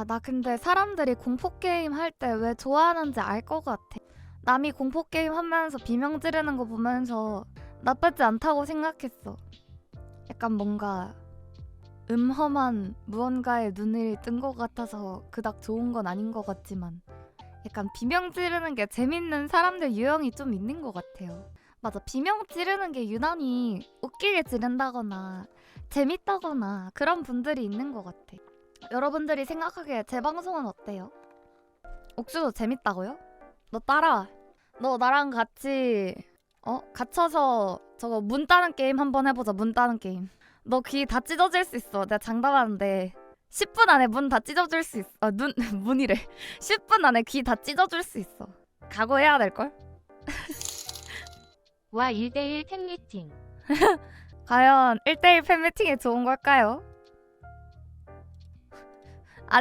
아, 나 근데 사람들이 공포게임 할 때 왜 좋아하는지 알 것 같아. 남이 공포게임 하면서 비명 지르는 거 보면서 나쁘지 않다고 생각했어. 약간 뭔가 음험한 무언가에 눈이 뜬 것 같아서 그닥 좋은 건 아닌 것 같지만 약간 비명 지르는 게 재밌는 사람들 유형이 좀 있는 것 같아요. 맞아, 비명 지르는 게 유난히 웃기게 지른다거나 재밌다거나 그런 분들이 있는 것 같아. 여러분들이 생각하기에 제 방송은 어때요? 옥수도 재밌다고요? 너 따라와. 너 나랑 같이 어 갇혀서 저거 문 따는 게임 한번 해보자. 문 따는 게임. 너 귀 다 찢어질 수 있어. 내가 장담하는데 10분 안에 문 다 찢어줄 수 있어. 아, 눈 문이래. 10분 안에 귀 다 찢어줄 수 있어. 각오해야 될 걸? 와 1대1 팬미팅. 과연 1대1 팬미팅이 좋은 걸까요?